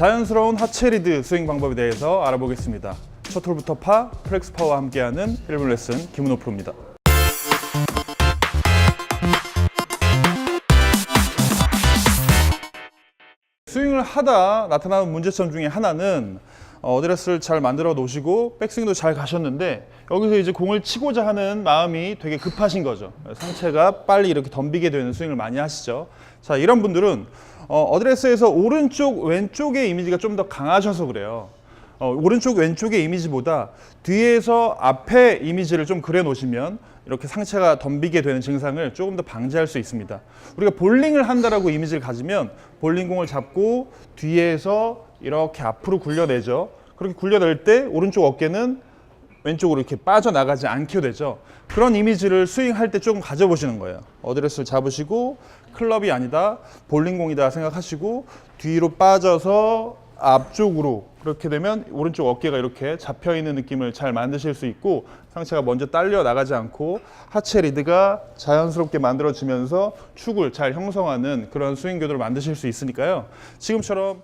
자연스러운 하체 리드 스윙 방법에 대해서 알아보겠습니다. 첫 홀부터 파, 플렉스 파와 함께하는 1분 레슨 김은호 프로입니다. 스윙을 하다 나타나는 문제점 중에 하나는 어, 어드레스를 잘 만들어 놓으시고 백스윙도 잘 가셨는데 여기서 이제 공을 치고자 하는 마음이 되게 급하신 거죠. 상체가 빨리 이렇게 덤비게 되는 스윙을 많이 하시죠. 자 이런 분들은 어, 어 드레스에서 오른쪽 왼쪽의 이미지가 좀 더 강하셔서 그래요. 어, 오른쪽 왼쪽의 이미지보다 뒤에서 앞에 이미지를 좀 그려 놓으시면 이렇게 상체가 덤비게 되는 증상을 조금 더 방지할 수 있습니다. 우리가 볼링을 한다라고 이미지를 가지면 볼링공을 잡고 뒤에서 이렇게 앞으로 굴려내죠. 그렇게 굴려낼 때 오른쪽 어깨는 왼쪽으로 이렇게 빠져나가지 않게 되죠. 그런 이미지를 스윙할 때 조금 가져보시는 거예요. 어드레스를 잡으시고 클럽이 아니다, 볼링공이다 생각하시고 뒤로 빠져서 앞쪽으로 그렇게 되면 오른쪽 어깨가 이렇게 잡혀 있는 느낌을 잘 만드실 수 있고 상체가 먼저 딸려 나가지 않고 하체 리드가 자연스럽게 만들어지면서 축을 잘 형성하는 그런 스윙 교도를 만드실 수 있으니까요. 지금처럼